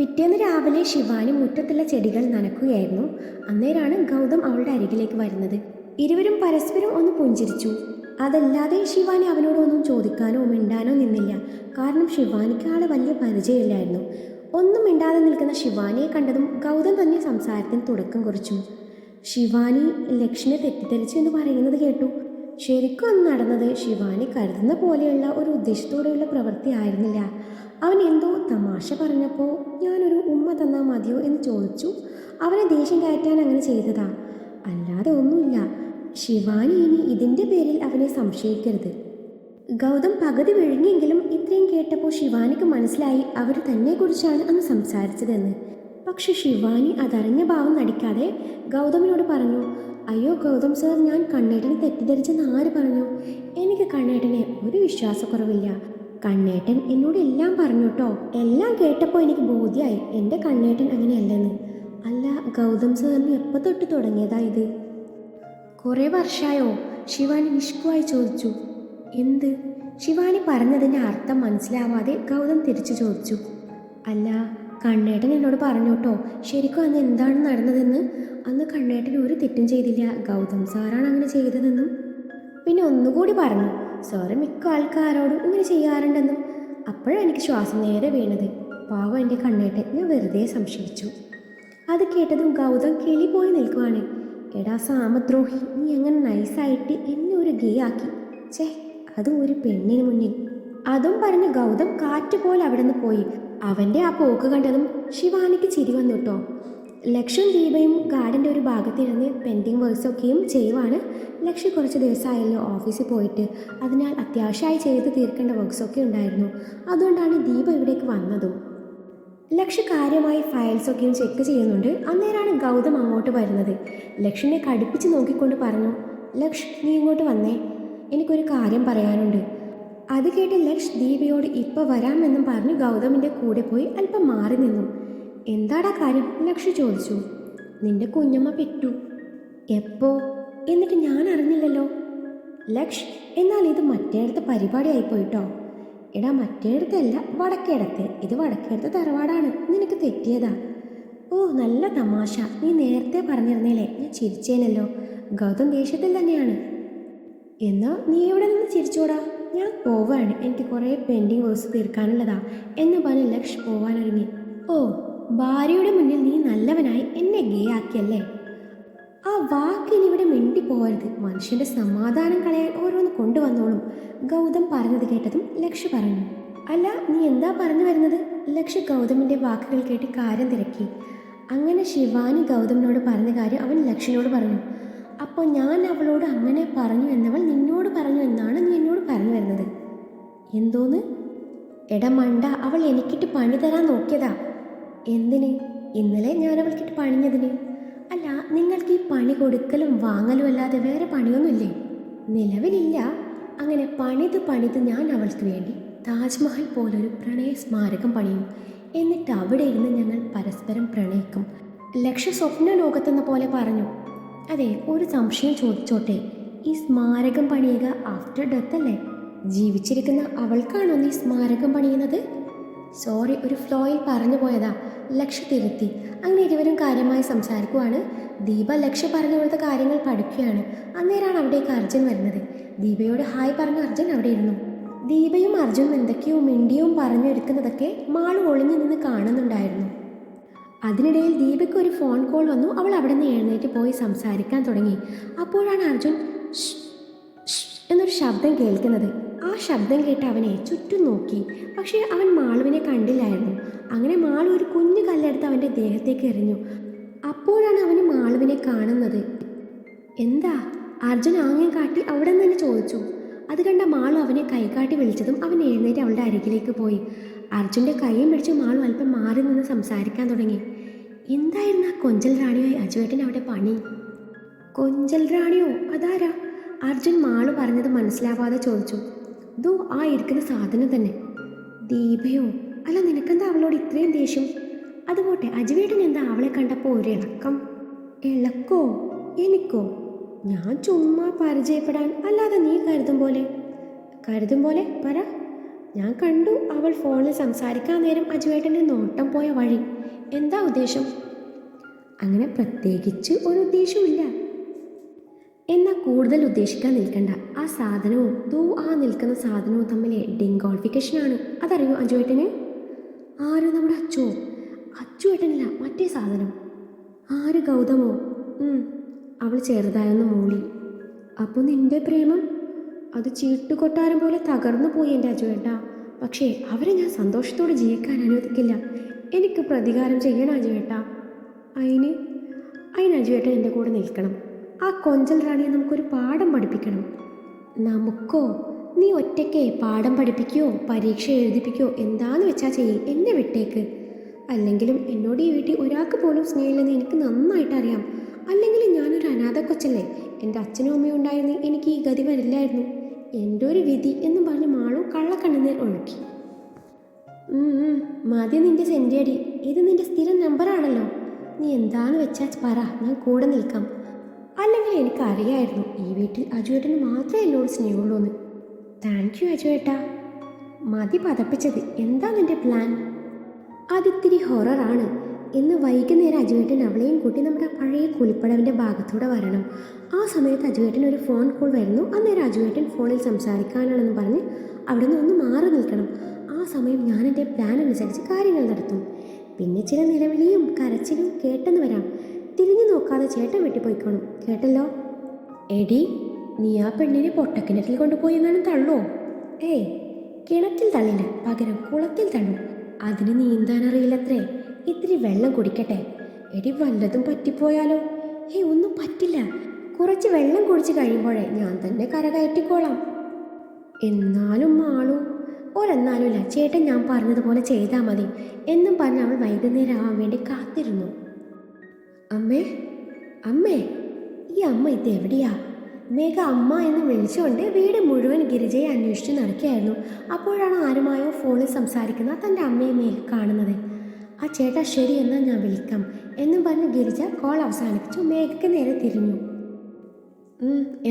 പിറ്റേന്ന് രാവിലെ ശിവാനി മുറ്റത്തുള്ള ചെടികൾ നനക്കുകയായിരുന്നു. അന്നേരാണ് ഗൗതം അവളുടെ അരികിലേക്ക് വരുന്നത്. ഇരുവരും പരസ്പരം ഒന്ന് പുഞ്ചിരിച്ചു. അതല്ലാതെ ശിവാനി അവനോടൊന്നും ചോദിക്കാനോ മിണ്ടാനോ നിന്നില്ല. കാരണം ശിവാനിക്ക് ആളെ വലിയ പരിചയമില്ലായിരുന്നു. ഒന്നും മിണ്ടാതെ നിൽക്കുന്ന ശിവാനിയെ കണ്ടതും ഗൗതം തന്നെ സംസാരത്തിന് തുടക്കം കുറിച്ചു. ശിവാനി ലക്ഷ്മിയെ തെറ്റിദ്ധരിച്ചു എന്ന് പറയുന്നത് കേട്ടു. ശരിക്കും അന്ന് നടന്നത് ശിവാനി കരുതുന്ന പോലെയുള്ള ഒരു ഉദ്ദേശത്തോടെയുള്ള പ്രവൃത്തി ആയിരുന്നില്ല അവൻ എന്തോ തമാശ പറഞ്ഞപ്പോൾ ഞാനൊരു ഉമ്മ തന്നാൽ മതിയോ എന്ന് ചോദിച്ചു. അവനെ ദേഷ്യം കയറ്റാൻ അങ്ങനെ ചെയ്തതാ. അല്ലാതെ ഒന്നുമില്ല. ശിവാനി ഇനി ഇതിന്റെ പേരിൽ അവനെ സംശയിക്കരുത്. ഗൗതം പകുതി വിഴുങ്ങിയെങ്കിലും ഇത്രയും കേട്ടപ്പോൾ ശിവാനിക്ക് മനസ്സിലായി അവർ തന്നെക്കുറിച്ചാണ് അന്ന് സംസാരിച്ചതെന്ന്. പക്ഷെ ശിവാനി അതറിഞ്ഞ ഭാവം നടിക്കാതെ ഗൗതമിനോട് പറഞ്ഞു അയ്യോ ഗൗതം സർ ഞാൻ കണ്ണേട്ടനെ തെറ്റിദ്ധരിച്ചെന്ന് ആര് പറഞ്ഞു? എനിക്ക് കണ്ണേട്ടനെ ഒരു വിശ്വാസക്കുറവില്ല. കണ്ണേട്ടൻ എന്നോട് എല്ലാം പറഞ്ഞു കേട്ടോ. എല്ലാം കേട്ടപ്പോൾ എനിക്ക് ബോധ്യമായി എന്റെ കണ്ണേട്ടൻ അങ്ങനെയല്ലെന്ന്. അല്ല ഗൗതം സാറിന് എപ്പോൾ തൊട്ട് തുടങ്ങിയതാ ഇത്? കുറേ വർഷമായോ ശിവാനി നിഷ്കുവായി ചോദിച്ചു. എന്ത്? ശിവാനി പറഞ്ഞതിന്റെ അർത്ഥം മനസ്സിലാവാതെ ഗൗതം തിരിച്ചു ചോദിച്ചു. അല്ല കണ്ണേട്ടൻ എന്നോട് പറഞ്ഞു കേട്ടോ. ശരിക്കും അന്ന് എന്താണ് നടന്നതെന്ന്? അന്ന് കണ്ണേട്ടൻ ഒരു തെറ്റും ചെയ്തില്ല. ഗൗതം സാറാണ് അങ്ങനെ ചെയ്തതെന്നും. പിന്നെ ഒന്നുകൂടി പറഞ്ഞു. സാറ് മിക്ക ആൾക്കാരോടും ഇങ്ങനെ ചെയ്യാറുണ്ടെന്നും അപ്പോഴാണ് എനിക്ക് ശ്വാസം നേരെ വീണത്. പാവം എന്റെ കണ്ണേട്ടെ ഞാൻ വെറുതെ സംശയിച്ചു. അത് കേട്ടതും ഗൗതം കിളി പോയി നിൽക്കുവാണ്. എടാ സാമദ്രോഹി നീ അങ്ങനെ നൈസായിട്ട് എന്നെ ഒരു ഗേ ആക്കി. ചേ അതും ഒരു പെണ്ണിന് മുന്നിൽ. അതും പറഞ്ഞ് ഗൗതം കാറ്റുപോലെ അവിടെ നിന്ന് പോയി. അവന്റെ ആ പോക്ക് കണ്ടതും ശിവാനിക്ക് ചിരി വന്നു കേട്ടോ. ലക്ഷ്യം ദീപയും ഗാർഡന്റെ ഒരു ഭാഗത്തിരുന്ന് പെൻഡിങ് വർക്ക്സൊക്കെയും ചെയ്യുവാണ്. ലക്ഷ്യം കുറച്ച് ദിവസമായല്ലോ ഓഫീസിൽ പോയിട്ട്. അതിനാൽ അത്യാവശ്യമായി ചെയ്ത് തീർക്കേണ്ട വർക്ക്സൊക്കെ ഉണ്ടായിരുന്നു. അതുകൊണ്ടാണ് ദീപ ഇവിടേക്ക് വന്നതും. ലക്ഷ്യ കാര്യമായി ഫയൽസൊക്കെയും ചെക്ക് ചെയ്യുന്നുണ്ട്. അന്നേരമാണ് ഗൗതം അങ്ങോട്ട് വരുന്നത്. ലക്ഷ്യനെ കടുപ്പിച്ച് നോക്കിക്കൊണ്ട് പറഞ്ഞു ലക്ഷ് നീ ഇങ്ങോട്ട് വന്നേ. എനിക്കൊരു കാര്യം പറയാനുണ്ട്. അത് കേട്ട് ലക്ഷ് ദീപയോട് ഇപ്പോൾ വരാമെന്നും പറഞ്ഞു ഗൗതമിന്റെ കൂടെ പോയി അല്പം മാറി നിന്നു. എന്താടാ കാര്യം? ലക്ഷ്യ ചോദിച്ചു. നിന്റെ കുഞ്ഞമ്മ പെറ്റു. എപ്പോ? എന്നിട്ട് ഞാൻ അറിഞ്ഞില്ലല്ലോ. ലക്ഷ് എന്നാൽ ഇത് മറ്റേടത്തെ പരിപാടിയായി പോയിട്ടോ? എടാ മറ്റേടത്തല്ല വടക്കേടത്ത്. ഇത് വടക്കേടത്ത് തറവാടാണ്. നിനക്ക് തെറ്റിയതാ. ഓ നല്ല തമാശ. നീ നേരത്തെ പറഞ്ഞിരുന്നേലേ ഞാൻ ചിരിച്ചേനല്ലോ. ഗൗതം ദേഷ്യത്തിൽ തന്നെയാണ്. എന്നാ നീ എവിടെ നിന്ന് ചിരിച്ചോടാ? ഞാൻ പോവാണ്. എനിക്ക് കുറേ പെൻഡിങ് വേഴ്സ് തീർക്കാനുള്ളതാ. എന്ന് പറഞ്ഞ് ലക്ഷ് പോവാനൊരുങ്ങി. ഓ ഭാര്യയുടെ മുന്നിൽ നീ നല്ലവനായി എന്നെ ഗേ ആക്കിയല്ലേ ആ വാക്കിൽ ഇവിടെ മിണ്ടി പോകരുത് മനുഷ്യന്റെ സമാധാനം കളയാൻ ഓരോന്ന് കൊണ്ടുവന്നോളും. ഗൗതം പറഞ്ഞത് കേട്ടതും ലക്ഷ പറഞ്ഞു. അല്ല നീ എന്താ പറഞ്ഞു വരുന്നത്? ലക്ഷ ഗൗതമിന്റെ വാക്കുകൾ കേട്ട് കാര്യം തിരക്കി. അങ്ങനെ ശിവാനി ഗൗതമിനോട് പറഞ്ഞ കാര്യം അവൻ ലക്ഷ്യനോട് പറഞ്ഞു. അപ്പോൾ ഞാൻ അവളോട് അങ്ങനെ പറഞ്ഞു എന്നവൾ നിന്നോട് പറഞ്ഞു എന്നാണ് നീ എന്നോട് പറഞ്ഞു വരുന്നത്? എന്തോന്ന്? എടമണ്ട അവൾ എനിക്കിട്ട് പണി തരാൻ നോക്കിയതാ. എന്തിന്? ഇന്നലെ ഞാൻ അവൾക്കിട്ട് പണിഞ്ഞതിന്. അല്ല നിങ്ങൾക്ക് ഈ പണി കൊടുക്കലും വാങ്ങലും അല്ലാതെ വേറെ പണിയൊന്നുമില്ലേ? നിലവിലില്ല. അങ്ങനെ പണിത് പണിത് ഞാൻ അവൾക്ക് വേണ്ടി താജ്മഹൽ പോലൊരു പ്രണയ സ്മാരകം പണിയും. എന്നിട്ട് അവിടെ ഇരുന്ന് ഞങ്ങൾ പരസ്പരം പ്രണയിക്കും. ലക്ഷ സ്വപ്ന ലോകത്തെന്ന പോലെ പറഞ്ഞു. അതെ ഒരു സംശയം ചോദിച്ചോട്ടെ. ഈ സ്മാരകം പണിയുക ആഫ്റ്റർ ഡെത്ത് അല്ലേ? ജീവിച്ചിരിക്കുന്ന അവൾക്കാണോ നീ സ്മാരകം പണിയുന്നത്? സോറി ഒരു ഫ്ലോയിൽ പറഞ്ഞു പോയതാ. ലക്ഷ്യ തിരുത്തി. അങ്ങനെ ഇരുവരും കാര്യമായി സംസാരിക്കുവാണ്. ദീപ ലക്ഷ്യ പറഞ്ഞു കൊടുത്ത കാര്യങ്ങൾ പഠിക്കുകയാണ്. അന്നേരമാണ് അവിടേക്ക് അർജുൻ വരുന്നത്. ദീപയോട് ഹായ് പറഞ്ഞ അർജുൻ അവിടെ ഇരുന്നു. ദീപയും അർജുനും എന്തൊക്കെയോ മിണ്ടിയും പറഞ്ഞെടുക്കുന്നതൊക്കെ മാൾ ഒളിഞ്ഞു നിന്ന് കാണുന്നുണ്ടായിരുന്നു. അതിനിടയിൽ ദീപയ്ക്ക് ഒരു ഫോൺ കോൾ വന്നു. അവൾ അവിടെ നിന്ന് എഴുന്നേറ്റ് പോയി സംസാരിക്കാൻ തുടങ്ങി. അപ്പോഴാണ് അർജുൻ എന്നൊരു ശബ്ദം കേൾക്കുന്നത്. ആ ശബ്ദം കേട്ട് അവനെ ചുറ്റും നോക്കി. പക്ഷേ അവൻ മാളുവിനെ കണ്ടില്ലായിരുന്നു. അങ്ങനെ മാളു ഒരു കുഞ്ഞു കല്ലെടുത്ത് അവന്റെ ദേഹത്തേക്ക് എറിഞ്ഞു. അപ്പോഴാണ് അവന് മാളുവിനെ കാണുന്നത്. എന്താ? അർജുൻ ആംഗ്യം കാട്ടി അവിടെ നിന്ന് ചോദിച്ചു. അത് കണ്ട മാളു അവനെ കൈകാട്ടി വിളിച്ചതും അവൻ എഴുന്നേറ്റ് അവളുടെ അരികിലേക്ക് പോയി. അർജുന്റെ കൈയും പിടിച്ച് മാളു അല്പം മാറി നിന്ന് സംസാരിക്കാൻ തുടങ്ങി. എന്തായിരുന്നു ആ കൊഞ്ചൽ റാണിയായി അജുവേട്ടൻ അവിടെ പണി? കൊഞ്ചൽ റാണിയോ? അതാരാ? അർജുൻ മാളു പറഞ്ഞത് മനസ്സിലാവാതെ ചോദിച്ചു ദോ ആ ഇരിക്കുന്ന സാധനം തന്നെ. ദീപയോ അല്ല നിനക്കെന്താ അവളോട് ഇത്രയും ദേഷ്യം? അതുപോട്ടെ അജുവേട്ടൻ എന്താ അവളെ കണ്ടപ്പോൾ ഒരു ഇളക്കം ഇളക്കോ? എനിക്കോ? ഞാൻ ചുമ്മാ പരിചയപ്പെടാൻ അല്ലാതെ നീ കരുതും പോലെ. കരുതും പോലെ? പറ. ഞാൻ കണ്ടു അവൾ ഫോണിൽ സംസാരിക്കാൻ നേരം അജുവേട്ടന്റെ നോട്ടം പോയ വഴി. എന്താ ഉദ്ദേശം? അങ്ങനെ പ്രത്യേകിച്ച് ഒരു ഉദ്ദേശവുമില്ല. എന്നാൽ കൂടുതൽ ഉദ്ദേശിക്കാൻ നിൽക്കണ്ട. ആ സാധനവും ദൂ ആ നിൽക്കുന്ന സാധനവും തമ്മിലെ ഡിങ്കോൾഫിക്കേഷനാണ് അതറിയോ അജുവേട്ടന് ആര് നമ്മുടെ അച്ചോ. അച്ചുവേട്ടനില്ല മറ്റേ സാധനം. ആര് ഗൗതമോ? അവൾ ചെറുതായൊന്ന് മൂളി. അപ്പോൾ നിന്റെ പ്രേമം? അത് ചീട്ടുകൊട്ടാരം പോലെ തകർന്നു പോയി എന്റെ അജുവേട്ട പക്ഷേ അവരെ ഞാൻ സന്തോഷത്തോടെ ജീവിക്കാൻ അനുവദിക്കില്ല. എനിക്ക് പ്രതികാരം ചെയ്യണം അജുവേട്ട അതിന് അതിന് അജുവേട്ടൻ എന്റെ കൂടെ നിൽക്കണം. ആ കൊഞ്ചൽ റാണിയെ നമുക്കൊരു പാഠം പഠിപ്പിക്കണം. നമുക്കോ? നീ ഒറ്റയ്ക്ക് പാഠം പഠിപ്പിക്കുകയോ പരീക്ഷ എഴുതിപ്പിക്കുകയോ എന്താന്ന് വെച്ചാൽ ചെയ്യ് എന്നെ വിട്ടേക്ക്. അല്ലെങ്കിലും എന്നോട് ഈ വീട്ടിൽ ഒരാൾക്ക് പോലും സ്നേഹമില്ലെന്ന് എനിക്ക് നന്നായിട്ട് അറിയാം. അല്ലെങ്കിൽ ഞാനൊരു അനാഥ കൊച്ചല്ലേ എന്റെ അച്ഛനും അമ്മയും ഉണ്ടായിരുന്നു എനിക്ക് ഈ ഗതി വരില്ലായിരുന്നു. എന്റെ ഒരു വിധി എന്ന് പറഞ്ഞ് മാളു കള്ളക്കണ്ണുനീർ ഒഴുക്കി. മതി നിന്റെ സെഞ്ചേടി ഇത് നിന്റെ സ്ഥിരം നമ്പറാണല്ലോ. നീ എന്താന്ന് വെച്ചാൽ പറ ഞാൻ കൂടെ നിൽക്കാം. അല്ലെങ്കിൽ എനിക്കറിയായിരുന്നു ഈ വീട്ടിൽ അജുവേട്ടന് മാത്രമേ എന്നോട് സ്നേഹമുള്ളൂ എന്ന്. താങ്ക് യു അജുവേട്ടാ. മതി പതപ്പിച്ചത്. എന്താ നിന്റെ പ്ലാൻ അതിത്തിരി ഹൊററാണ് ഇന്ന് വൈകുന്നേരം അജുവേട്ടൻ അവളെയും കൂട്ടി നമ്മുടെ പഴയ കുളിപ്പടവിന്റെ ഭാഗത്തൂടെ വരണം. ആ സമയത്ത് അജുവേട്ടൻ ഒരു ഫോൺ കോൾ വരുന്നു. അന്നേരം അജുവേട്ടൻ ഫോണിൽ സംസാരിക്കാനാണെന്ന് പറഞ്ഞ് അവിടെ നിന്ന് ഒന്ന് മാറി നിൽക്കണം. ആ സമയം ഞാൻ എന്റെ പ്ലാൻ അനുസരിച്ച് കാര്യങ്ങൾ നടത്തും. പിന്നെ ചില നിലവിളിയും കരച്ചിലും കേട്ടെന്ന് വരാം. തിരിഞ്ഞു നോക്കാതെ ചേട്ടൻ വെട്ടിപ്പോയിക്കോണം കേട്ടല്ലോ? എടി നീ ആ പെണ്ണിനെ പൊട്ടക്കിണറ്റിൽ കൊണ്ടുപോയി എങ്ങാനും തള്ളോ ഏയ് കിണറ്റിൽ തള്ളില്ല പകരം കുളത്തിൽ തള്ളു. അതിന് നീന്താനറിയില്ലത്രേ ഇത്തിരി വെള്ളം കുടിക്കട്ടെ. എടി വല്ലതും പറ്റിപ്പോയാലോ? ഏയ് ഒന്നും പറ്റില്ല. കുറച്ച് വെള്ളം കുടിച്ച് കഴിയുമ്പോഴേ ഞാൻ തന്നെ കരകയറ്റിക്കോളാം എന്നാലും മാളു ഒരെന്നാലുമില്ല ചേട്ടൻ ഞാൻ പറഞ്ഞതുപോലെ ചെയ്താൽ മതി. എന്നും പറഞ്ഞ് അവൾ വൈകുന്നേരം ആവാൻ വേണ്ടി കാത്തിരുന്നു. അമ്മേ അമ്മേ ഈ അമ്മ ഇത് എവിടെയാ? മേഘ അമ്മ എന്ന് വിളിച്ചുകൊണ്ട് വീട് മുഴുവൻ ഗിരിജയെ അന്വേഷിച്ച് നടക്കുകയായിരുന്നു. അപ്പോഴാണ് ആരുമായോ ഫോണിൽ സംസാരിക്കുന്ന തന്റെ അമ്മയെ മേഘ കാണുന്നത്. ആ ചേട്ടാ ശരി എന്നാൽ ഞാൻ വിളിക്കാം എന്നും പറഞ്ഞ് ഗിരിജ കോൾ അവസാനിപ്പിച്ചു. മേഘയ്ക്ക് നേരെ തിരിഞ്ഞു.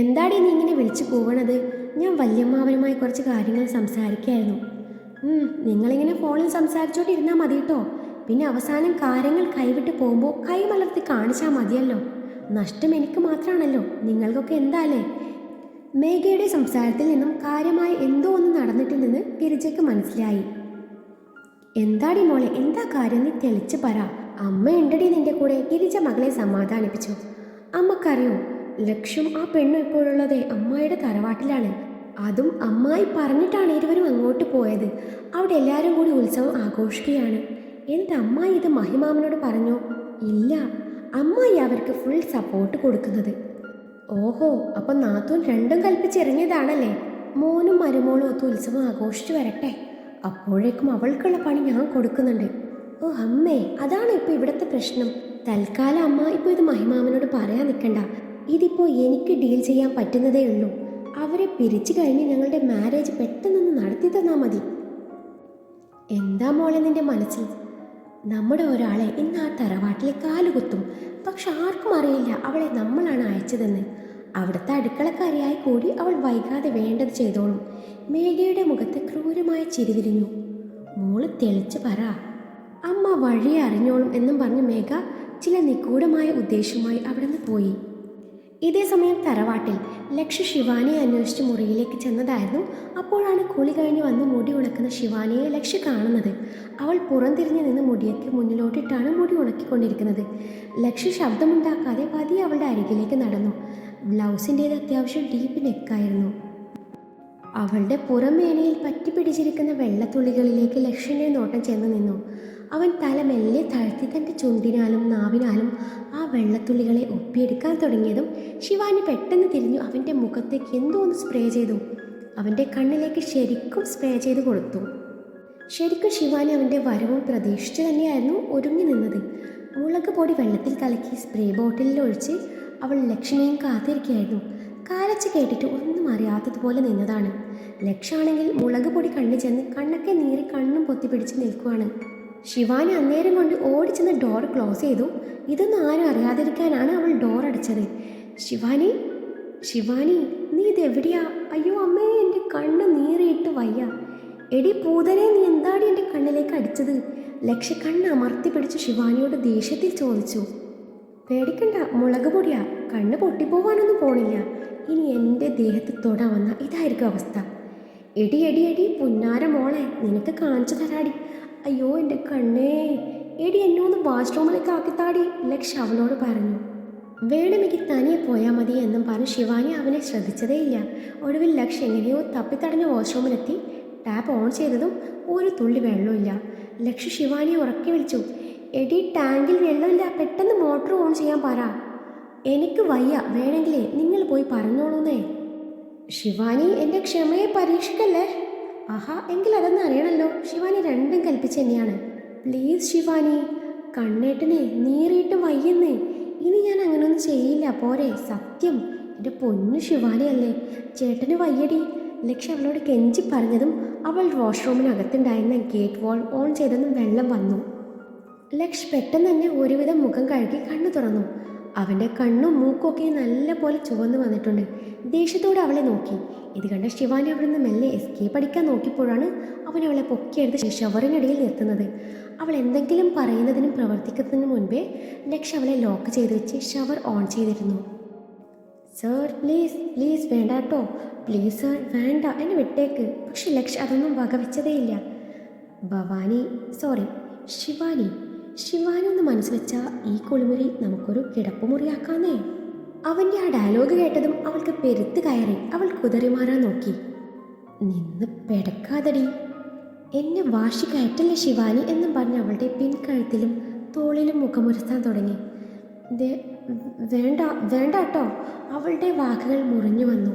എന്താടി നീ ഇങ്ങനെ വിളിച്ചു പോകണത് ഞാൻ വല്യമ്മാവനുമായി കുറച്ച് കാര്യങ്ങൾ സംസാരിക്കുകയായിരുന്നു. നിങ്ങളിങ്ങനെ ഫോണിൽ സംസാരിച്ചോണ്ടിരുന്നാൽ മതി കേട്ടോ പിന്നെ അവസാനം കാര്യങ്ങൾ കൈവിട്ട് പോകുമ്പോൾ കൈ മലർത്തി കാണിച്ചാൽ മതിയല്ലോ. നഷ്ടം എനിക്ക് മാത്രമാണല്ലോ നിങ്ങൾക്കൊക്കെ എന്താലേ മേഘയുടെ സംസാരത്തിൽ നിന്നും കാര്യമായി എന്തോ ഒന്ന് നടന്നിട്ടുണ്ടെന്ന് ഗിരിജയ്ക്ക് മനസ്സിലായി. എന്താടി മോളെ എന്താ കാര്യം? നീ തെളിച്ച് പറ. അമ്മ ഉണ്ടടി നിന്റെ കൂടെ. ഗിരിജ മകളെ സമാധാനിപ്പിച്ചു. അമ്മക്കറിയോ ലക്ഷ്യം ആ പെണ്ണു ഇപ്പോഴുള്ളത് അമ്മായിയുടെ തറവാട്ടിലാണ്. അതും അമ്മായി പറഞ്ഞിട്ടാണ് ഇരുവരും അങ്ങോട്ട് പോയത്. അവിടെ എല്ലാവരും കൂടി ഉത്സവം ആഘോഷിക്കുകയാണ്. എന്നിട്ട് അമ്മായി ഇത് മഹിമാമനോട് പറഞ്ഞു? ഇല്ല അമ്മായി അവർക്ക് ഫുൾ സപ്പോർട്ട് കൊടുക്കുന്നത്. ഓഹോ അപ്പം നാത്തൂൻ രണ്ടും കൽപ്പിച്ചെറിഞ്ഞതാണല്ലേ മോനും മരുമോളും ഒത്ത് ഉത്സവം ആഘോഷിച്ചു വരട്ടെ. അപ്പോഴേക്കും അവൾക്കുള്ള പണി ഞാൻ കൊടുക്കുന്നുണ്ട്. ഓ അമ്മേ അതാണ് ഇപ്പോൾ ഇവിടുത്തെ പ്രശ്നം. തൽക്കാലം അമ്മ ഇപ്പോൾ ഇത് മഹിമാമനോട് പറയാൻ നിൽക്കണ്ട. ഇതിപ്പോൾ എനിക്ക് ഡീൽ ചെയ്യാൻ പറ്റുന്നതേ ഉള്ളൂ. അവരെ പിരിച്ചു കഴിഞ്ഞ് ഞങ്ങളുടെ മാരേജ് പെട്ടെന്നൊന്ന് നടത്തി തന്നാൽ മതി. എന്താ മോളെ നിന്റെ മനസ്സിൽ? നമ്മുടെ ഒരാളെ ഇന്ന് ആ തറവാട്ടിലെ കാലുകുത്തും പക്ഷെ ആർക്കും അറിയില്ല അവളെ നമ്മളാണ് അയച്ചതെന്ന്. അവിടുത്തെ അടുക്കളക്കാരിയായി കൂടി അവൾ വൈകാതെ വേണ്ടത് ചെയ്തോളും. മേഘയുടെ മുഖത്ത് ക്രൂരമായ ചിരി വിരിഞ്ഞു. മോൾ തെളിച്ച് പറ അമ്മ വഴിയെ അറിഞ്ഞോളും എന്നും പറഞ്ഞ് മേഘ ചില നിഗൂഢമായ ഉദ്ദേശവുമായി അവിടുന്ന് പോയി. ഇതേ സമയം തറവാട്ടിൽ ലക്ഷ ശിവാനിയെ അന്വേഷിച്ച് മുറിയിലേക്ക് ചെന്നതായിരുന്നു. അപ്പോഴാണ് കുളി കഴിഞ്ഞ് വന്ന് മുടി ഉണക്കുന്ന ശിവാനിയെ ലക്ഷ കാണുന്നത്. അവൾ പുറംതിരിഞ്ഞ് നിന്ന് മുടിയൊക്കെ മുന്നിലോട്ടിട്ടാണ് മുടി ഉണക്കിക്കൊണ്ടിരിക്കുന്നത്. ലക്ഷ ശബ്ദമുണ്ടാക്കാതെ പതിയെ അവളുടെ അരികിലേക്ക് നടന്നു. ബ്ലൗസിന്റേത് അത്യാവശ്യം ഡീപ്പ് നെക്കായിരുന്നു. അവളുടെ പുറമേനയിൽ പറ്റിപ്പിടിച്ചിരിക്കുന്ന വെള്ളത്തുള്ളികളിലേക്ക് ലക്ഷ്യന്റെ നോട്ടം ചെന്ന് നിന്നു. അവൻ തല മെല്ലെ താഴ്ത്തി തന്റെ ചുണ്ടിനാലും നാവിനാലും ആ വെള്ളത്തുള്ളികളെ ഒപ്പിയെടുക്കാൻ തുടങ്ങിയതും ശിവാനി പെട്ടെന്ന് തിരിഞ്ഞു അവന്റെ മുഖത്തേക്ക് എന്തോ ഒന്ന് സ്പ്രേ ചെയ്തു. അവന്റെ കണ്ണിലേക്ക് ശരിക്കും സ്പ്രേ ചെയ്ത് കൊടുത്തു. ശരിക്കും ശിവാനി അവന്റെ വരവും പ്രതീക്ഷിച്ചു തന്നെയായിരുന്നു ഒരുങ്ങി നിന്നത്. മുളക് പൊടി വെള്ളത്തിൽ കലക്കി സ്പ്രേ ബോട്ടിലിൽ ഒഴിച്ച് അവൾ ലക്ഷ്മിയും കാത്തിരിക്കുകയായിരുന്നു. കാലച്ച് കേട്ടിട്ട് ഒന്നും അറിയാത്തതുപോലെ നിന്നതാണ്. ലക്ഷാണെങ്കിൽ മുളക് പൊടി കണ്ണു ചെന്ന് കണ്ണൊക്കെ നീറി കണ്ണും പൊത്തിപ്പിടിച്ച് നിൽക്കുവാണ്. ശിവാനി അന്നേരം കൊണ്ട് ഓടിച്ചെന്ന് ഡോർ ക്ലോസ് ചെയ്തു. ഇതൊന്നും ആരും അറിയാതിരിക്കാനാണ് അവൾ ഡോർ അടച്ചത്. ശിവാനി ശിവാനി നീ ഇതെവിടെയാ അയ്യോ അമ്മേ എന്റെ കണ്ണ് നീറിയിട്ട് വയ്യ. എടി പൂതനെ നീ എന്താടി എന്റെ കണ്ണിലേക്ക് അടിച്ചത്? ലക്ഷക്കണ്ണ് കണ്ണ് അമർത്തി പിടിച്ച് ശിവാനിയോട് ദേഷ്യത്തിൽ ചോദിച്ചു. പേടിക്കണ്ട മുളക് പൊടിയാ. കണ്ണ് പൊട്ടിപ്പോവാനൊന്നും പോണില്ല. ഇനി എന്റെ ദേഹത്ത് തൊടാൻ വന്ന ഇതായിരിക്കും അവസ്ഥ. എടി എടി എടി പുന്നാര മോളെ നിനക്ക് കാണിച്ചു തരാടി. അയ്യോ എന്റെ കണ്ണേ. എടി എന്നെ ഒന്ന് വാഷ്റൂമിലേക്ക് ആക്കിത്താടി. ലക്ഷ അവനോട് പറഞ്ഞു. വേണമെങ്കിൽ തനിയെ പോയാൽ മതി എന്നും പറഞ്ഞ് ശിവാനി അവനെ ശ്രദ്ധിച്ചതേയില്ല. ഒടുവിൽ ലക്ഷ എങ്ങനെയോ തപ്പിത്തടഞ്ഞ വാഷ്റൂമിലെത്തി. ടാപ്പ് ഓൺ ചെയ്തതും ഒരു തുള്ളി വെള്ളമില്ല ലക്ഷ ശിവാനി ഉറക്കി വിളിച്ചു. എടി ടാങ്കിൽ വെള്ളമില്ല. പെട്ടെന്ന് മോട്ടോർ ഓൺ ചെയ്യാൻ പറ. എനിക്ക് വയ്യ. വേണമെങ്കിലേ നിങ്ങൾ പോയി പറഞ്ഞോളൂന്നേ. ശിവാനി എന്റെ ക്ഷമയെ പരീക്ഷിക്കല്ലേ? ആഹാ എങ്കിൽ അതൊന്നും അറിയണമല്ലോ ശിവാനി രണ്ടും കൽപ്പിച്ച് തന്നെയാണ്. പ്ലീസ് ശിവാനി കണ്ണേട്ടനെ നീറിയിട്ട് വയ്യെന്നേ. ഇനി ഞാൻ അങ്ങനെയൊന്നും ചെയ്യില്ല പോരെ. സത്യം എന്റെ പൊന്നു ശിവാനി അല്ലേ ചേട്ടന് വയ്യടി. ലക്ഷ്യ അവളോട് കെഞ്ചി പറഞ്ഞതും അവൾ വാഷ്റൂമിനകത്തുണ്ടായിരുന്ന ഗേറ്റ് വാൾ ഓൺ ചെയ്തതും വെള്ളം വന്നു. ലക്ഷ് പെട്ടെന്ന് തന്നെ ഒരുവിധം മുഖം കഴുകി കണ്ണു തുറന്നു. അവന്റെ കണ്ണും മൂക്കൊക്കെ നല്ല പോലെ ചുവന്നു വന്നിട്ടുണ്ട്. ദേഷ്യത്തോടെ അവളെ നോക്കി. ഇത് കണ്ട ശിവാനി അവിടെ നിന്ന് മെല്ലെ എസ്കേപ്പ് അടിക്കാൻ നോക്കിയപ്പോഴാണ് അവൻ അവളെ പൊക്കിയെടുത്ത് ഷവറിനിടയിൽ നിർത്തുന്നത്. അവൾ എന്തെങ്കിലും പറയുന്നതിനും പ്രവർത്തിക്കുന്നതിന് മുൻപേ ലക്ഷ അവളെ ലോക്ക് ചെയ്ത് വെച്ച് ഷവർ ഓൺ ചെയ്തിരുന്നു. സർ പ്ലീസ് പ്ലീസ് വേണ്ട കേട്ടോ. പ്ലീസ് സർ വേണ്ട. എന്നെ വിട്ടേക്ക്. പക്ഷെ ലക്ഷ അതൊന്നും വകവെച്ചതേയില്ല. ഭവാനി സോറി ശിവാനി ശിവാനി മനസ്സുവെച്ച ഈ കുളിമുറി നമുക്കൊരു കിടപ്പുമുറിയാക്കാന്നേ. അവന്റെ ആ ഡയലോഗ് കേട്ടതും അവൾക്ക് പെരുത്ത് കയറി അവൾ കുതറി മാറാൻ നോക്കി. നിന്ന് പെടക്കാതടി. എന്നെ വാശി കയറ്റല്ലേ ശിവാനി? എന്നും പറഞ്ഞ് അവളുടെ പിൻകഴുത്തിലും തോളിലും മുഖമുരത്താൻ തുടങ്ങി. വേണ്ട വേണ്ട കേട്ടോ. അവളുടെ വാക്കുകൾ മുറിഞ്ഞു വന്നു.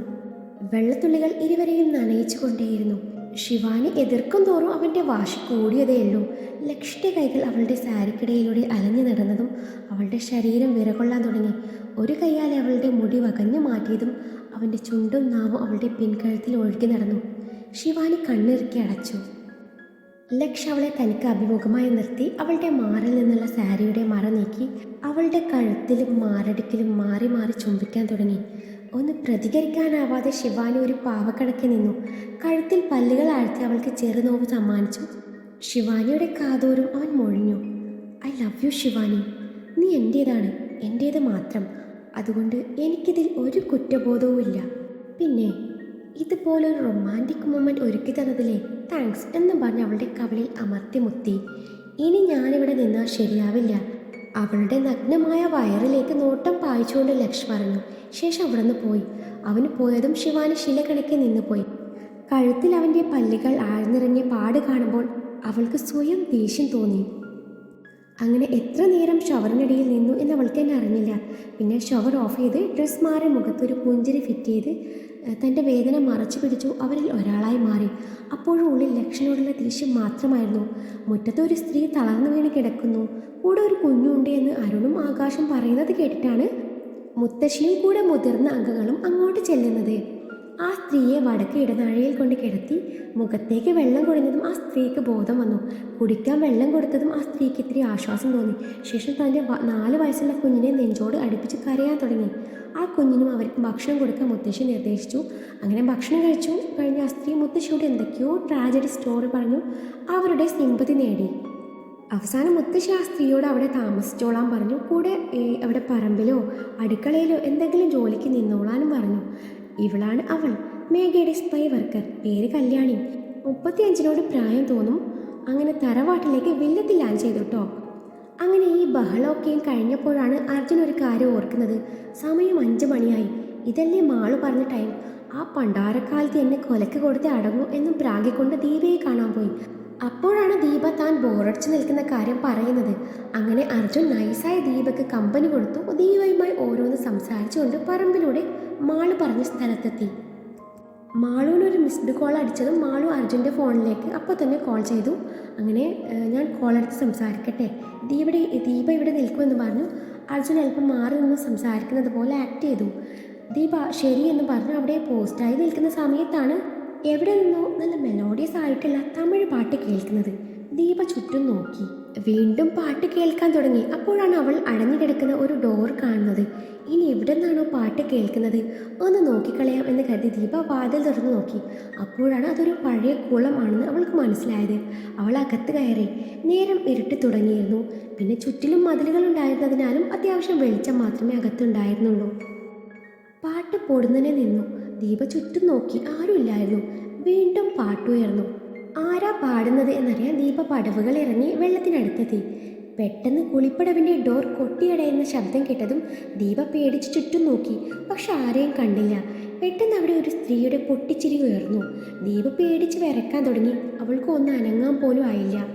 വെള്ളത്തുള്ളികൾ ഇരുവരെയും നനയിച്ചു കൊണ്ടേയിരുന്നു ശിവാനി എതിർക്കും തോറും അവന്റെ വാശി കൂടിയതേയുള്ളൂ ലക്ഷ്യ കൈകൾ അവളുടെ സാരിക്കിടയിലൂടെ അലഞ്ഞു നടന്നതും അവളുടെ ശരീരം വിറകൊള്ളാൻ തുടങ്ങി. ഒരു കൈയാലെ അവളുടെ മുടി വകഞ്ഞു മാറ്റിയതും അവന്റെ ചുണ്ടും നാവും അവളുടെ പിൻകഴുത്തിൽ ഒഴുകി നടന്നു. ശിവാനി കണ്ണിറുക്കി അടച്ചു. ലക്ഷ അവളെ തനിക്ക് അഭിമുഖമായി നിർത്തി അവളുടെ മാറിൽ നിന്നുള്ള സാരിയുടെ മറ നീക്കി അവളുടെ കഴുത്തിലും മാറടിക്കിലും മാറി മാറി ചുംബിക്കാൻ തുടങ്ങി. ഒന്ന് പ്രതികരിക്കാനാവാതെ ശിവാനി ഒരു പാവക്കടക്കി നിന്നു കഴുത്തിൽ പല്ലുകൾ ആഴ്ത്തി അവൾക്ക് ചെറുനോവ് സമ്മാനിച്ചു. ശിവാനിയുടെ കാതോരും അവൻ മൊഴിഞ്ഞു. I love you Shivani. നീ എന്റേതാണ് എന്റേത് മാത്രം. അതുകൊണ്ട് എനിക്കിതിൽ ഒരു കുറ്റബോധവും ഇല്ല. പിന്നെ ഇതുപോലൊരു റൊമാന്റിക് മൊമെന്റ് ഒരുക്കി തന്നതിലേ താങ്ക്സ് എന്നും പറഞ്ഞ് അവളുടെ കവളിൽ അമർത്തി മുത്തി. ഇനി ഞാനിവിടെ നിന്നാൽ ശരിയാവില്ല. അവളുടെ നഗ്നമായ വയറിലേക്ക് നോട്ടം പായിച്ചുകൊണ്ട് ലക്ഷ് പറഞ്ഞു ശേഷം അവിടുന്ന് പോയി. അവന് പോയതും ശിവാനി നിന്ന് പോയി. കഴുത്തിൽ അവന്റെ പല്ലുകൾ ആഴ്ന്നിറങ്ങിയ പാട് കാണുമ്പോൾ അവൾക്ക് സ്വയം ദേഷ്യം തോന്നി. അങ്ങനെ എത്ര നേരം ഷവറിനിടയിൽ നിന്നു എന്ന് അവൾക്ക് തന്നെ അറിഞ്ഞില്ല. പിന്നെ ഷവർ ഓഫ് ചെയ്ത് ഡ്രസ് മാറി മുഖത്തൊരു പുഞ്ചിരി ഫിറ്റ് ചെയ്ത് തന്റെ വേദന മറച്ചു പിടിച്ചു അവരിൽ ഒരാളായി മാറി. അപ്പോഴും ഉള്ളിൽ ലക്ഷനോടുള്ള ദേഷ്യം മാത്രമായിരുന്നു. മുറ്റത്ത് ഒരു സ്ത്രീ തളർന്നു വീണ് കിടക്കുന്നു. കൂടെ ഒരു കുഞ്ഞുണ്ട് എന്ന് അരുണും ആകാശം പറയുന്നത് കേട്ടിട്ടാണ് മുത്തശ്ശിയും കൂടെ മുതിർന്ന അംഗങ്ങളും അങ്ങോട്ട് ചെല്ലുന്നത്. ആ സ്ത്രീയെ വടക്ക് ഇടനാഴിയിൽ കൊണ്ട് കിടത്തി മുഖത്തേക്ക് വെള്ളം കൊടുത്തതും ആ സ്ത്രീക്ക് ബോധം വന്നു. കുടിക്കാൻ വെള്ളം കൊടുത്തതും ആ സ്ത്രീക്ക് ഇത്തിരി ആശ്വാസം തോന്നി. ശേഷം തന്റെ നാല് വയസ്സുള്ള കുഞ്ഞിനെ നെഞ്ചോട് അടുപ്പിച്ച് കരയാൻ തുടങ്ങി. ആ കുഞ്ഞിനും അവർക്ക് ഭക്ഷണം കൊടുക്കാൻ മുത്തശ്ശി നിർദ്ദേശിച്ചു. അങ്ങനെ ഭക്ഷണം കഴിച്ചു. കഴിഞ്ഞ ആ സ്ത്രീ മുത്തശ്ശിയോട് എന്തൊക്കെയോ ട്രാജഡി സ്റ്റോറി പറഞ്ഞു. അവരുടെ സിമ്പതി നേടി. അവസാനം മുത്തശ്ശി ആ സ്ത്രീയോട് അവിടെ താമസിച്ചോളാൻ പറഞ്ഞു. കൂടെ അവിടെ പറമ്പിലോ അടുക്കളയിലോ എന്തെങ്കിലും ജോലിക്ക് നിന്നോളാനും പറഞ്ഞു. ഇവളാണ് അവൾ. മേഘയുടെ സ്പൈ വർക്കർ പേര് കല്യാണി. മുപ്പത്തിയഞ്ചിനോട് പ്രായം തോന്നും. അങ്ങനെ തറവാട്ടിലേക്ക് വില്ലത്തിൽ ലാൻ ചെയ്തു കേട്ടോ അങ്ങനെ ഈ ബഹളമൊക്കെയും കഴിഞ്ഞപ്പോഴാണ് അർജുൻ ഒരു കാര്യം ഓർക്കുന്നത്. സമയം അഞ്ച് മണിയായി. ഇതല്ലേ മാൾ പറഞ്ഞ ടൈം? ആ പണ്ടാരക്കാലത്ത് എന്നെ കൊലക്ക് കൊടുത്ത് അടങ്ങൂ എന്ന് പ്രാഗിക്കൊണ്ട് ദീപയെ കാണാൻ പോയി. അപ്പോഴാണ് ദീപ താൻ ബോറടിച്ചു നിൽക്കുന്ന കാര്യം പറയുന്നത്. അങ്ങനെ അർജുൻ നൈസായ ദീപക്ക് കമ്പനി കൊടുത്തു ദീപയുമായി ഓരോന്ന് സംസാരിച്ചുകൊണ്ട് പറമ്പിലൂടെ മാൾ പറഞ്ഞ സ്ഥലത്തെത്തി. മാളുവിന് ഒരു മിസ്ഡ് കോൾ അടിച്ചതും മാളു അർജുന്റെ ഫോണിലേക്ക് അപ്പോൾ തന്നെ കോൾ ചെയ്തു. അങ്ങനെ ഞാൻ കോൾ എടുത്ത് സംസാരിക്കട്ടെ. ദീപയുടെ ദീപ ഇവിടെ നിൽക്കുമെന്ന് പറഞ്ഞു. അർജുൻ അല്പം മാറി നിന്ന് സംസാരിക്കുന്നത് പോലെ ആക്ട് ചെയ്തു. ദീപ ശരി എന്ന് പറഞ്ഞു. അവിടെ പോസ്റ്റായി നിൽക്കുന്ന സമയത്താണ് എവിടെ നിന്നോ നല്ല മെലോഡിയസ് ആയിട്ടുള്ള തമിഴ് പാട്ട് കേൾക്കുന്നത്. ദീപ ചുറ്റും നോക്കി. വീണ്ടും പാട്ട് കേൾക്കാൻ തുടങ്ങി. അപ്പോഴാണ് അവൾ അടഞ്ഞു കിടക്കുന്ന ഒരു ഡോർ കാണുന്നത്. ഇനി എവിടെ നിന്നാണോ പാട്ട് കേൾക്കുന്നത്? ഒന്ന് നോക്കിക്കളയാം എന്ന് കരുതി ദീപ വാതിൽ തുറന്നു നോക്കി. അപ്പോഴാണ് അതൊരു പഴയ കുളമാണെന്ന് അവൾക്ക് മനസ്സിലായത്. അവൾ അകത്ത് കയറി നേരം ഇരുട്ടി തുടങ്ങിയിരുന്നു. പിന്നെ ചുറ്റിലും മതിലുകൾ ഉണ്ടായിരുന്നതിനാലും അത്യാവശ്യം വെളിച്ചം മാത്രമേ അകത്തുണ്ടായിരുന്നുള്ളൂ. പാട്ട് പൊടുന്നതിനെ നിന്നു. ദീപ ചുറ്റും നോക്കി ആരുമില്ലായിരുന്നു. വീണ്ടും പാട്ടുയർന്നു. ആരാ പാടുന്നത്? എന്നറിയാൻ ദീപ പടവുകൾ ഇറങ്ങി വെള്ളത്തിനടുത്തെത്തി. പെട്ടെന്ന് കുളിപ്പടവിന്റെ ഡോർ കൊട്ടിയടയുന്ന ശബ്ദം കേട്ടതും ദീപ പേടിച്ച് ചുറ്റും നോക്കി. പക്ഷെ ആരെയും കണ്ടില്ല. പെട്ടെന്ന് അവിടെ ഒരു സ്ത്രീയുടെ പൊട്ടിച്ചിരി ഉയർന്നു. ദീപ പേടിച്ച് വിറക്കാൻ തുടങ്ങി. അവൾക്ക് ഒന്ന് അനങ്ങാൻ പോലും ആയില്ല.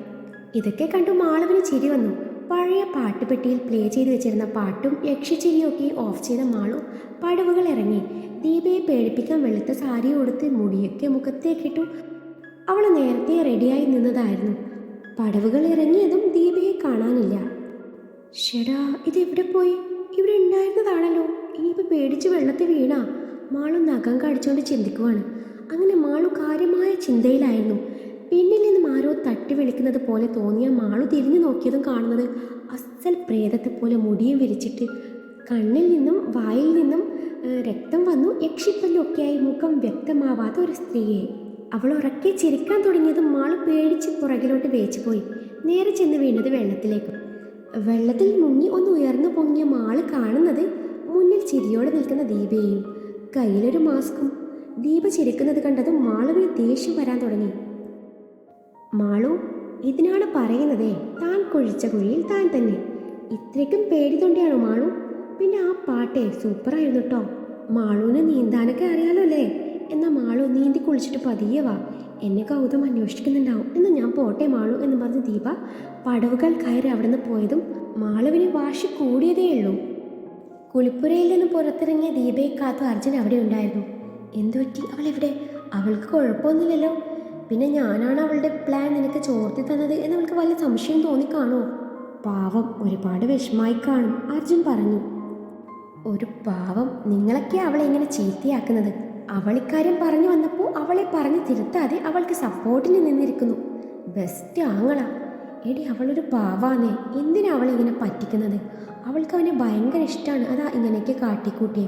ഇതൊക്കെ കണ്ടു മാളവിന് ചിരി വന്നു. പഴയ പാട്ടുപെട്ടിയിൽ പ്ലേ ചെയ്ത് വെച്ചിരുന്ന പാട്ടും യക്ഷിച്ചിരിയൊക്കെ ഓഫ് ചെയ്ത മാളു പടവുകൾ ഇറങ്ങി. ദീപയെ പേടിപ്പിക്കാൻ വെളുത്ത സാരി ഉടുത്ത് മുടിയൊക്കെ മുഖത്തേക്കിട്ടു. അവൾ നേരത്തെ റെഡിയായി നിന്നതായിരുന്നു. പടവുകൾ ഇറങ്ങിയതും ദീപയെ കാണാനില്ല. ഷെടാ ഇതെവിടെ പോയി? ഇവിടെ ഉണ്ടായിരുന്നതാണല്ലോ. ഇനിയിപ്പോൾ പേടിച്ച് വെള്ളത്തിൽ വീണാ മാളു നഖം കടിച്ചുകൊണ്ട് ചിന്തിക്കുവാണ്. അങ്ങനെ മാളു കാര്യമായ ചിന്തയിലായിരുന്നു. പിന്നിൽ നിന്നും ആരോ തട്ടി വിളിക്കുന്നത് പോലെ തോന്നിയ മാളു തിരിഞ്ഞു നോക്കിയതും കാണുന്നത് അസൽ പ്രേതത്തെ പോലെ മുടിയും വിരിച്ചിട്ട് കണ്ണിൽ നിന്നും വായിൽ നിന്നും രക്തം വന്നു. യക്ഷിപ്പല്ലൊക്കെയായി മുഖം വ്യക്തമാവാത്ത ഒരു സ്ത്രീയെ. അവൾ ഉറക്കെ ചിരിക്കാൻ തുടങ്ങിയതും മാൾ പേടിച്ച് പുറകിലോട്ട് വേച്ചു പോയി. നേരെ ചെന്ന് വീണത് വെള്ളത്തിലേക്ക്. വെള്ളത്തിൽ മുങ്ങി ഒന്ന് ഉയർന്നു പൊങ്ങിയ മാൾ കാണുന്നത് മുന്നിൽ ചിരിയോടെ നിൽക്കുന്ന ദീപയെയും കയ്യിലൊരു മാസ്കും. ദീപ ചിരിക്കുന്നത് കണ്ടതും മാളുവിന് ദേഷ്യം വരാൻ തുടങ്ങി. മാളു ഇതിനാണ് പറയുന്നതേ താൻ കുഴിച്ച കുഴിയിൽ താൻ തന്നെ. ഇത്രയ്ക്കും പേടി തൊണ്ടിയാണോ മാളു? പിന്നെ ആ പാട്ടേ സൂപ്പറായിരുന്നു കേട്ടോ മാളുവിന് നീന്താനൊക്കെ എന്നാ മാളു നീന്തി കുളിച്ചിട്ട് പതിയെ വാ. എന്നെ ഗൗതം അന്വേഷിക്കുന്നുണ്ടാവും. എന്ന് ഞാൻ പോട്ടെ മാളു എന്ന് പറഞ്ഞ് ദീപ പടവുകൾ കയറി അവിടെ നിന്ന് പോയതും മാളുവിന് വാശി കൂടിയതേ ഉള്ളൂ. കുളിപ്പുരയിൽ നിന്ന് പുറത്തിറങ്ങിയ ദീപയെ കാത്തു അർജുൻ അവിടെ ഉണ്ടായിരുന്നു. എന്തുപറ്റി? എവിടെ അവൾക്ക് കുഴപ്പമൊന്നുമില്ലല്ലോ. പിന്നെ ഞാനാണ് അവളുടെ പ്ലാൻ നിനക്ക് ചോർത്തി തന്നത് എന്ന് അവൾക്ക് വലിയ സംശയം തോന്നിക്കാണോ പാവം ഒരുപാട് വിഷമായി കാണും അർജുൻ പറഞ്ഞു. ഒരു പാവം നിങ്ങളൊക്കെ അവളെ ഇങ്ങനെ ചീത്തയാക്കുന്നത്. അവൾ ഇക്കാര്യം പറഞ്ഞു വന്നപ്പോൾ അവളെ പറഞ്ഞ് തിരുത്താതെ അവൾക്ക് സപ്പോർട്ടിന് നിന്നിരിക്കുന്നു. ബെസ്റ്റ് ആങ്ങളാ. എടി അവളൊരു പാവാന്നേ. എന്തിനാ അവളിങ്ങനെ പറ്റിക്കുന്നത്? അവൾക്ക് അവനെ ഭയങ്കര ഇഷ്ടമാണ് അതാ ഇങ്ങനെയൊക്കെ കാട്ടിക്കൂട്ടിയെ.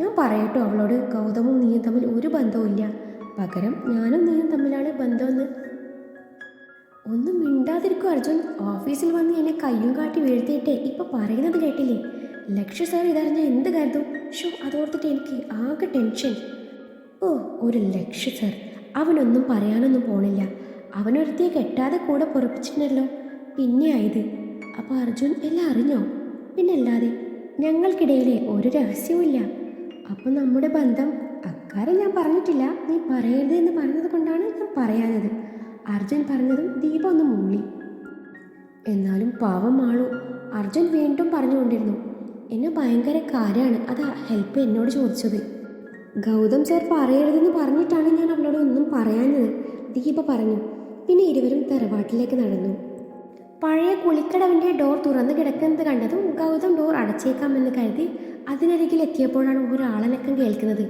ഞാൻ പറയട്ടോ അവളോട് ഗൗതമും നീയും തമ്മിൽ ഒരു ബന്ധവും ഇല്ല. പകരം ഞാനും നീയും തമ്മിലാണ് ബന്ധമെന്ന്. ഒന്നും മിണ്ടാതിരിക്കും അർജുൻ. ഓഫീസിൽ വന്ന് എന്നെ കയ്യും കാട്ടി വീഴ്ത്തിയിട്ടേ. ഇപ്പൊ പറയുന്നത് കേട്ടില്ലേ? ലക്ഷ്യ സാർ ഇതറിഞ്ഞ എന്ത് കരുതും? ഷോ അതോർത്തിട്ട് എനിക്ക് ആകെ ടെൻഷൻ ഓ ഒരു ലക്ഷ്യ സർ. അവനൊന്നും പറയാനൊന്നും പോണില്ല. അവനൊരുത്തിയെ കെട്ടാതെ കൂടെ പൊറപ്പിച്ചിട്ടുണ്ടല്ലോ പിന്നെ അപ്പോൾ അപ്പൊ അർജുൻ എല്ലാം അറിഞ്ഞോ? പിന്നെ പിന്നല്ലാതെ ഞങ്ങൾക്കിടയിലെ ഒരു രഹസ്യവുമില്ല. അപ്പോൾ നമ്മുടെ ബന്ധം അക്കാരം ഞാൻ പറഞ്ഞിട്ടില്ല. നീ പറയരുത് എന്ന് പറഞ്ഞത് കൊണ്ടാണ് ഞാൻ പറയാഞ്ഞത്. അർജുൻ പറഞ്ഞതും ദീപ ഒന്ന് മൂളി. എന്നാലും പാവം ആളു. അർജുൻ വീണ്ടും പറഞ്ഞുകൊണ്ടിരുന്നു. എന്നെ ഭയങ്കര കാര്യമാണ് അതാ ഹെൽപ്പ് എന്നോട് ചോദിച്ചത്. ഗൗതം സാർ പറയരുതെന്ന് പറഞ്ഞിട്ടാണ് ഞാൻ അവളോട് ഒന്നും പറയാഞ്ഞത്. ദീപ പറഞ്ഞു പിന്നെ ഇരുവരും തറവാട്ടിലേക്ക് നടന്നു. പഴയ കുളിക്കടവിന്റെ ഡോർ തുറന്നു കിടക്കുന്നത് കണ്ടതും ഗൗതം ഡോർ അടച്ചേക്കാമെന്ന് കരുതി അതിനരികിൽ എത്തിയപ്പോഴാണ് ഒരാളനക്കം കേൾക്കുന്നത്.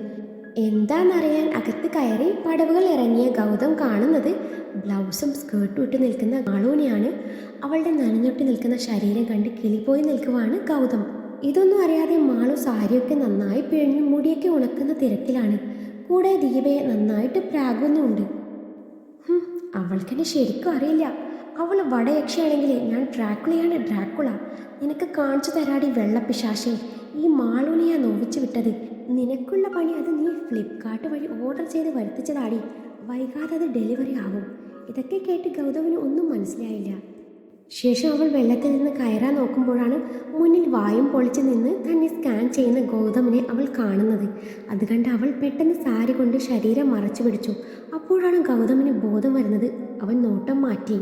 എന്താണെന്നറിയാൻ അകത്ത് കയറി പടവുകൾ ഇറങ്ങിയ ഗൗതം കാണുന്നത് ബ്ലൗസും സ്കേർട്ടും ഇട്ട് നിൽക്കുന്ന ആളൂനെയാണ്. അവളുടെ നനഞ്ഞൊട്ടി നിൽക്കുന്ന ശരീരം കണ്ട് കിളിപ്പോയി നിൽക്കുവാണ് ഗൗതം. ഇതൊന്നും അറിയാതെ മാളു സാരിയൊക്കെ നന്നായി പിഴിഞ്ഞു മുടിയൊക്കെ ഉണക്കുന്ന തിരക്കിലാണ്. കൂടെ ദീപയെ നന്നായിട്ട് പ്രാകുന്നുമുണ്ട് ഹും, അവൾക്കെന്നെ ശരിക്കും അറിയില്ല. അവൾ വടയക്ഷയാണെങ്കിൽ ഞാൻ ഡ്രാക്കുളയാണ് ഡ്രാക്കുള. നിനക്ക് കാണിച്ചു തരാടി വെള്ളപ്പിശാശെ. ഈ മാളൂനെയാ നോവിച്ചു വിട്ടത്. നിനക്കുള്ള പണി അത് നീ ഫ്ലിപ്കാർട്ട് വഴി ഓർഡർ ചെയ്ത് വരുത്തിച്ചതാടി. വൈകാതെ അത് ഡെലിവറി ആവും. ഇതൊക്കെ കേട്ട് ഗൗതമിന് ഒന്നും മനസ്സിലായില്ല. ശേഷം അവൾ വെള്ളത്തിൽ നിന്ന് കയറാൻ നോക്കുമ്പോഴാണ് മുന്നിൽ വായും പൊളിച്ച് നിന്ന് തന്നെ സ്കാൻ ചെയ്യുന്ന ഗൗതമിനെ അവൾ കാണുന്നത്. അത് കണ്ട് അവൾ പെട്ടെന്ന് സാരി കൊണ്ട് ശരീരം മറച്ചു പിടിച്ചു. അപ്പോഴാണ് ഗൗതമിന് ബോധം വരുന്നത് അവൻ നോട്ടം മാറ്റി.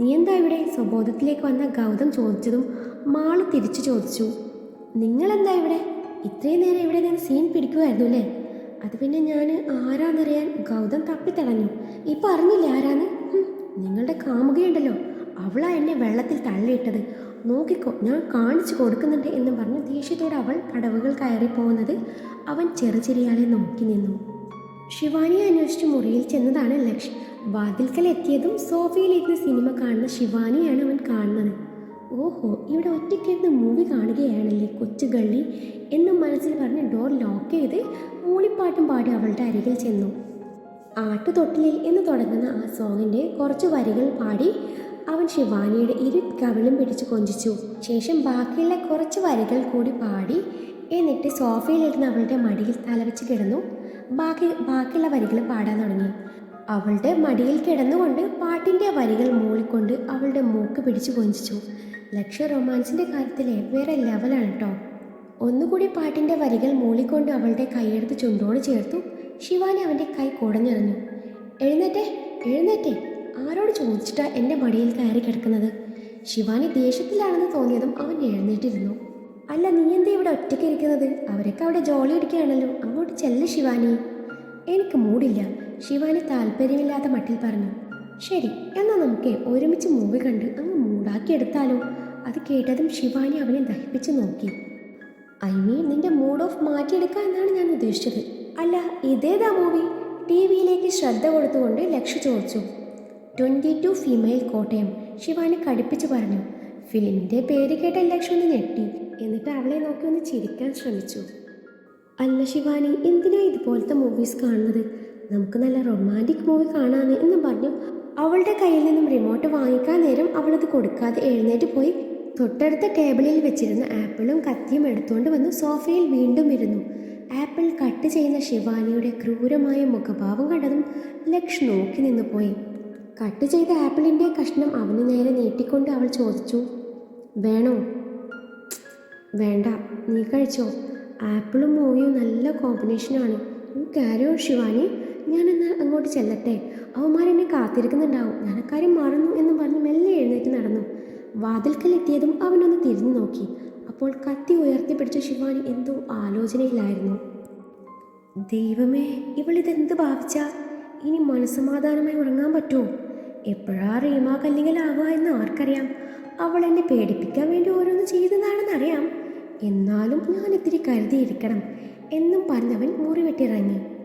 നീ എന്താ ഇവിടെ? സ്വബോധത്തിലേക്ക് വന്ന ഗൗതം ചോദിച്ചതും മാൾ തിരിച്ചു ചോദിച്ചു. നിങ്ങളെന്താ ഇവിടെ? ഇത്രയും നേരം ഇവിടെ നിന്ന് സീൻ പിടിക്കുമായിരുന്നു അല്ലേ? അത് പിന്നെ ഞാൻ ആരാന്നറിയാൻ ഗൗതം തപ്പിത്തടഞ്ഞു. ഇപ്പം അറിഞ്ഞില്ലേ ആരാന്ന്? നിങ്ങളുടെ കാമുകയുണ്ടല്ലോ. അവളാ എന്നെ വെള്ളത്തിൽ തള്ളിയിട്ടത്. നോക്കിക്കോ ഞാൻ കാണിച്ചു കൊടുക്കുന്നുണ്ട് എന്ന് പറഞ്ഞ് ദേഷ്യത്തോടെ അവൾ കടവുകൾ കയറി പോകുന്നത് അവൻ ചെറുചെറിയാളെ നോക്കി നിന്നു. ശിവാനിയെ അന്വേഷിച്ച് മുറിയിൽ ചെന്നതാണ് ലക്ഷ്യം വാതിൽക്കൽ എത്തിയതും സോഫയിലിരുന്ന് സിനിമ കാണുന്ന ശിവാനിയാണ് അവൻ കാണുന്നത്. ഓഹോ ഇവിടെ ഒറ്റയ്ക്കിരുന്ന് മൂവി കാണുകയാണല്ലേ കൊച്ചു ഗള്ളി എന്ന് മനസ്സിൽ പറഞ്ഞ് ഡോർ ലോക്ക് ചെയ്ത് മൂളിപ്പാട്ടും പാടി അവളുടെ അരികിൽ ചെന്നു. ആട്ടുതൊട്ടിലിൽ എന്ന് തുടങ്ങുന്ന ആ സോങ്ങിന്റെ കുറച്ച് വരികൾ പാടി അവൻ ശിവാനിയുടെ ഇരു കവിളും പിടിച്ച് കൊഞ്ചിച്ചു. ശേഷം ബാക്കിയുള്ള കുറച്ച് വരികൾ കൂടി പാടി എന്നിട്ട് സോഫയിലിരുന്ന് അവളുടെ മടിയിൽ തലവെച്ച് കിടന്നു. ബാക്കി ബാക്കിയുള്ള വരികൾ പാടാൻ തുടങ്ങി. അവളുടെ മടിയിൽ കിടന്നുകൊണ്ട് പാട്ടിന്റെ വരികൾ മൂളിക്കൊണ്ട് അവളുടെ മൂക്ക് പിടിച്ച് കൊഞ്ചിച്ചു. ലക്ഷ്യ റൊമാൻസിന്റെ കാര്യത്തിൽ വേറെ ലെവലാണ് കേട്ടോ ഒന്നുകൂടി പാട്ടിന്റെ വരികൾ മൂളിക്കൊണ്ട് അവളുടെ കൈയെടുത്ത് ചുണ്ടോട് ചേർത്തു. ശിവാനി അവന്റെ കൈ കുടഞ്ഞെറിഞ്ഞു എഴുന്നേറ്റേ എഴുന്നേറ്റേ. ആരോട് ചോദിച്ചിട്ടാ എന്റെ മടിയിൽ കയറി കിടക്കുന്നത്? ശിവാനി ദേഷ്യത്തിലാണെന്ന് തോന്നിയതും അവൻ എഴുന്നേറ്റിരുന്നു. അല്ല നീ എന്താ ഇവിടെ ഒറ്റയ്ക്ക് ഇരിക്കുന്നത്? അവരൊക്കെ അവിടെ ജോലി ഇടിക്കുകയാണല്ലോ അങ്ങോട്ട് ചെല്ല ശിവാനി. എനിക്ക് മൂടില്ല. ശിവാനി താല്പര്യമില്ലാത്ത മട്ടിൽ പറഞ്ഞു. ശരി എന്നാൽ നമുക്ക് ഒരുമിച്ച് മൂവി കണ്ട് അങ്ങ് മൂടാക്കിയെടുത്താലോ അത് കേട്ടതും ശിവാനി അവനെ ദഹിപ്പിച്ച് നോക്കി. ഐ മീൻ നിന്റെ മൂഡ് ഓഫ് മാറ്റിയെടുക്കുക എന്നാണ് ഞാൻ ഉദ്ദേശിച്ചത്. അല്ല ഇതേതാ മൂവി? ടി വിയിലേക്ക് ശ്രദ്ധ കൊടുത്തുകൊണ്ട് ലക്ഷ്യ ചോദിച്ചു. Twenty two female Kottayam Shivani കടുപ്പിച്ച് പറഞ്ഞു. ഫിലിമിന്റെ പേര് കേട്ട ലക്ഷ്മി ഒന്ന് ഞെട്ടി. എന്നിട്ട് അവളെ നോക്കി ഒന്ന് ചിരിക്കാൻ ശ്രമിച്ചു. അല്ല ശിവാനി എന്തിനാ ഇതുപോലത്തെ മൂവീസ് കാണുന്നത്? നമുക്ക് നല്ല റൊമാന്റിക് മൂവി കാണാമെന്ന് എന്ന് പറഞ്ഞു അവളുടെ കയ്യിൽ നിന്നും റിമോട്ട് വാങ്ങിക്കാൻ നേരം അവളത് കൊടുക്കാതെ എഴുന്നേറ്റ് പോയി. തൊട്ടടുത്ത ടേബിളിൽ വെച്ചിരുന്ന ആപ്പിളും കത്തിയും എടുത്തുകൊണ്ട് വന്ന് സോഫയിൽ വീണ്ടും ഇരുന്നു. ആപ്പിൾ കട്ട് ചെയ്യുന്ന ശിവാനിയുടെ ക്രൂരമായ മുഖഭാവം കണ്ടതും ലക്ഷ് നോക്കി നിന്നു പോയി. കട്ട് ചെയ്ത ആപ്പിളിന്റെ കഷ്ണം അവന് നേരെ നീട്ടിക്കൊണ്ട് അവൾ ചോദിച്ചു വേണോ? വേണ്ട നീ കഴിച്ചോ. ആപ്പിളും മൂവിയും നല്ല കോമ്പിനേഷനാണ് കാരോ ശിവാനി ഞാനെന്ന് അങ്ങോട്ട് ചെല്ലട്ടെ? അവന്മാരെന്നെ കാത്തിരിക്കുന്നുണ്ടാവും. ഞാൻ അക്കാര്യം മറന്നു എന്ന് പറഞ്ഞ് മെല്ലെ എഴുന്നേറ്റ് നടന്നു. വാതിൽക്കലെത്തിയതും അവനൊന്ന് തിരിഞ്ഞു നോക്കി. അപ്പോൾ കത്തി ഉയർത്തിപ്പിടിച്ച ശിവാനി എന്തോ ആലോചനയിലായിരുന്നു. ദൈവമേ ഇവളിതെന്ത് ഭാവിച്ച? ഇനി മനസ്സമാധാനമായി ഉറങ്ങാൻ പറ്റുമോ? എപ്പോഴാ റീമാ കല്ലിങ്ങലാവുക എന്ന് ആർക്കറിയാം അവൾ എന്നെ പേടിപ്പിക്കാൻ വേണ്ടി ഓരോന്ന് ചെയ്തതാണെന്നറിയാം എന്നാലും ഞാൻ ഇത്തിരി കരുതിയിരിക്കണം. എന്നും പറഞ്ഞവൻ മുറി വെട്ടിറങ്ങി